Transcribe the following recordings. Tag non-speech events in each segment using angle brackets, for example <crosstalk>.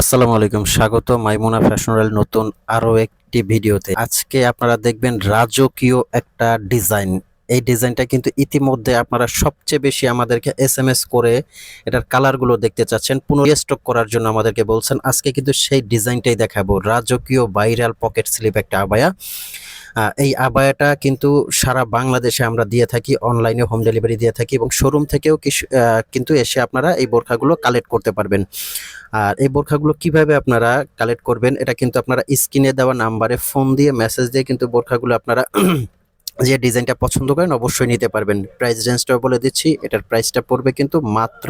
আসসালামু আলাইকুম, স্বাগত মাইমুনা ফ্যাশনাল নতুন আরও একটি ভিডিওতে। আজকে আপনারা দেখবেন রাজকীয় একটা ডিজাইন। এই ডিজাইনটা কিন্তু ইতিমধ্যে আপনারা সবচেয়ে বেশি আমাদেরকে এস এম এস করে এটার কালারগুলো দেখতে চাচ্ছেন। পুনঃস্টক করার জন্য আমাদেরকে বলছেন, আজকে কিন্তু সেই ডিজাইনটাই দেখাবো। রাজকীয় ভাইরাল পকেট স্লিপ একটা আবায়া। এই আবায়াটা কিন্তু সারা বাংলাদেশে আমরা দিয়ে থাকি অনলাইনে হোম ডেলিভারি দিয়ে থাকি এবং শোরুম থেকেও কিন্তু এসে আপনারা এই বোরখাগুলো কালেক্ট করতে পারবেন। আর এই বোরখাগুলো কীভাবে আপনারা কালেক্ট করবেন, এটা কিন্তু আপনারা স্ক্রিনে দেওয়া নাম্বারে ফোন দিয়ে মেসেজ দিয়ে কিন্তু বোরখাগুলো আপনারা যে ডিজাইনটা পছন্দ করেন অবশ্যই নিতে পারবেন। প্রাইস রেঞ্জটাও বলে দিচ্ছি, এটার প্রাইসটা পড়বে কিন্তু মাত্র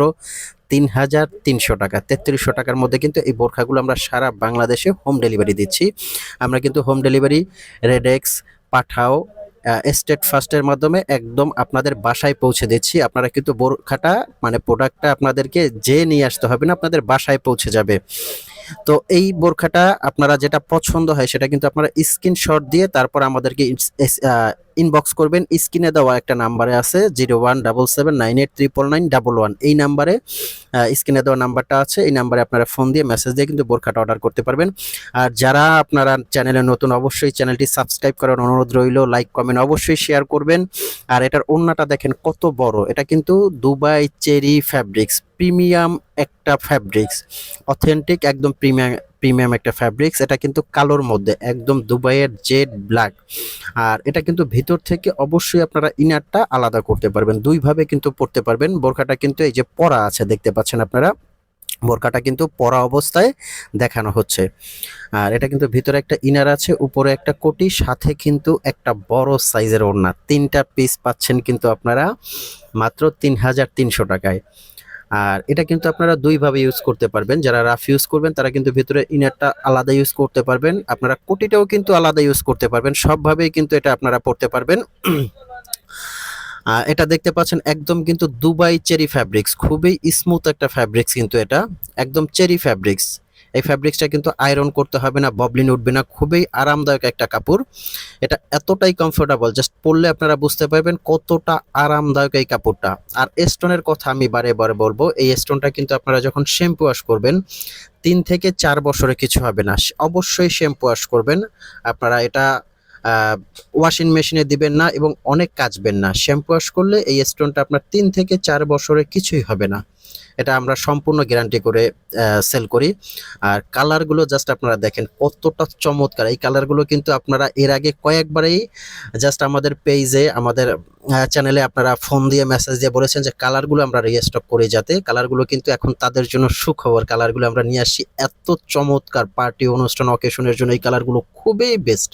তিন হাজার তিনশো টাকা। তেত্রিশশো টাকার মধ্যে কিন্তু এই বোরখাগুলো আমরা সারা বাংলাদেশে হোম ডেলিভারি দিচ্ছি। আমরা কিন্তু হোম ডেলিভারি রেডেক্স পাঠাও স্টেট ফার্স্টের মাধ্যমে একদম আপনাদের বাসায় পৌঁছে দিচ্ছি। আপনারা কিন্তু বোরখাটা মানে প্রোডাক্টটা আপনাদেরকে যে নিয়ে আসতে হবে না, আপনাদের বাসায় পৌঁছে যাবে। তো এই বোরখাটা আপনারা যেটা পছন্দ হয় সেটা কিন্তু আপনারা স্ক্রিনশট দিয়ে তারপর আমাদেরকে ইনবক্স করবেন, স্ক্রিনে দেওয়া একটা নাম্বারে আছে zero one double seven nine eight triple nine double one এই নাম্বারে স্ক্রিনে দেওয়া নাম্বারটা আছে, এই নাম্বারে আপনারা ফোন দিয়ে মেসেজ দিয়ে কিন্তু বোরখাটা অর্ডার করতে পারবেন। আর যারা আপনারা চ্যানেলে নতুন, অবশ্যই চ্যানেলটি সাবস্ক্রাইব করার অনুরোধ রইল লাইক কমেন্ট অবশ্যই শেয়ার করবেন। আর এটার ওড়নাটা দেখেন কত বড়, এটা কিন্তু দুবাই চেরি ফ্যাব্রিক্স প্রিমিয়াম একটা ফ্যাব্রিক্স অথেন্টিক একদম প্রিমিয়াম প্রিমিয়াম একটা ফ্যাব্রিক্স এটা কিন্তু কালোর মধ্যে, একদম দুবাইয়ের জেড ব্ল্যাক আর এটা কিন্তু ভিতর থেকে অবশ্যই আপনারা ইনারটা আলাদা করতে পারবেন, দুইভাবে কিন্তু পরতে পারবেন। বোরখাটা কিন্তু এই যে পরা আছে, দেখতে পাচ্ছেন আপনারা? বোরকাটা কিন্তু পরা অবস্থায় দেখানো হচ্ছে। আর এটা কিন্তু ভিতরে একটা ইনার আছে, উপরে একটা কোটি, সাথে কিন্তু একটা বড় সাইজের ওড়না। তিনটা পিস পাচ্ছেন কিন্তু আপনারা মাত্র তিন হাজার তিনশো টাকায়। আর এটা কিন্তু আপনারা দুইভাবে ইউজ করতে পারবেন। যারা রাফ ইউজ করবেন, তারা কিন্তু ভিতরে ইনারটা আলাদা ইউজ করতে পারবেন। আপনারা কোটিটাও কিন্তু আলাদা ইউজ করতে পারবেন। সবভাবেই কিন্তু এটা আপনারা পড়তে পারবেন। <clears throat> এটা দেখতে পাচ্ছেন একদম কিন্তু দুবাই চেরি ফ্যাব্রিক্স খুবই স্মুথ একটা ফ্যাব্রিক্স কিন্তু এটা। একদম চেরি ফ্যাব্রিক্স এই ফ্যাব্রিক্সটা কিন্তু আয়রন করতে হবে না ববলিন উঠবে না, খুবই আরামদায়ক একটা কাপড়। এটা এতটাই কমফোর্টেবল জাস্ট পরলে আপনারা বুঝতে পারবেন কতটা আরামদায়ক এই কাপড়টা। আর স্টোনের কথা আমি বারে বারে বলব, এই স্টোনটা কিন্তু আপনারা যখন শ্যাম্পু ওয়াশ করবেন, তিন থেকে চার বছরে কিছু হবে না। অবশ্যই শ্যাম্পু ওয়াশ করবেন। আপনারা এটা ওয়াশিং মেশিনে দিবেন না এবং অনেক কাচবেন না। শ্যাম্পু ওয়াশ করলে এই স্টোনটা আপনার তিন থেকে চার বছরে কিছুই হবে না। এটা আমরা সম্পূর্ণ গ্যারান্টি করে সেল করি। আর কালারগুলো জাস্ট আপনারা দেখেন কতটা চমৎকার। এই কালারগুলো কিন্তু আপনারা এর আগে কয়েকবারেই জাস্ট আমাদের পেজে আমাদের চ্যানেলে আপনারা ফোন দিয়ে মেসেজ দিয়ে বলেছেন যে কালারগুলো আমরা রিস্টক করি যাতে কালারগুলো কিন্তু এখন তাদের জন্য সুখবর। কালারগুলো আমরা নিয়ে আসি এত চমৎকার পার্টি অনুষ্ঠান অকেশনের জন্য এই কালারগুলো খুবই বেস্ট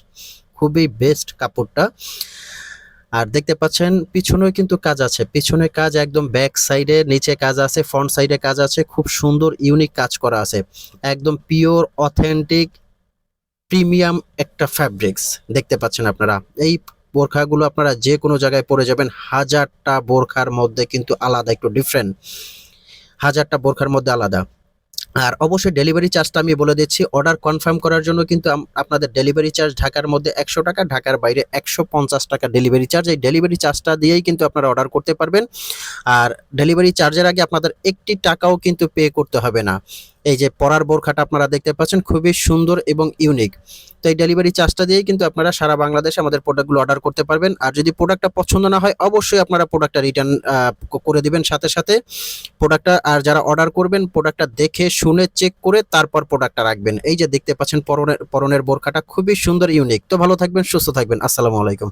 খুবই বেস্ট কাপড়টা। আর দেখতে পাচ্ছেন, পিছনেও কিন্তু কাজ আছে। পিছনে কাজ একদম ব্যাক সাইডে নিচে কাজ আছে ফ্রন্ট সাইডে কাজ আছে। খুব সুন্দর ইউনিক কাজ করা আছে। একদম পিওর অথেন্টিক প্রিমিয়াম একটা ফ্যাব্রিক্স দেখতে পাচ্ছেন আপনারা, এই বোরখাগুলো আপনারা যে কোনো জায়গায় পরে যাবেন, হাজারটা বোরখার মধ্যে কিন্তু আলাদা, একটু ডিফারেন্ট হাজারটা বোরখার মধ্যে আলাদা। আর অবশ্যই ডেলিভারি চার্জটা আমি বলে দিচ্ছি। অর্ডার কনফার্ম করার জন্য কিন্তু আপনাদের ডেলিভারি চার্জ ঢাকার মধ্যে একশো টাকা, ঢাকার বাইরে একশো পঞ্চাশ টাকা ডেলিভারি চার্জ এই ডেলিভারি চার্জটা দিয়েই কিন্তু আপনারা অর্ডার করতে পারবেন। আর ডেলিভারি চার্জের আগে আপনাদের একটি টাকাও কিন্তু পে করতে হবে না। এই যে পরার বোরখাটা আপনারা দেখতে পাচ্ছেন, খুবই সুন্দর এবং ইউনিক তো এই ডেলিভারি চার্জটা দিয়েই কিন্তু আপনারা সারা বাংলাদেশে আমাদের প্রোডাক্টগুলো অর্ডার করতে পারবেন। আর যদি প্রোডাক্টটা পছন্দ না হয়, অবশ্যই আপনারা প্রোডাক্টটা রিটার্ন করে দিবেন সাথে সাথে। প্রোডাক্টটা আর যারা অর্ডার করবেন প্রোডাক্টটা দেখে, শুনে চেক করে তারপর প্রোডাক্টটা রাখবেন। এই যে দেখতে পাচ্ছেন পরনের পরনের বোরখাটা খুবই সুন্দর ইউনিক তো ভালো থাকবেন, সুস্থ থাকবেন। আসসালামু আলাইকুম।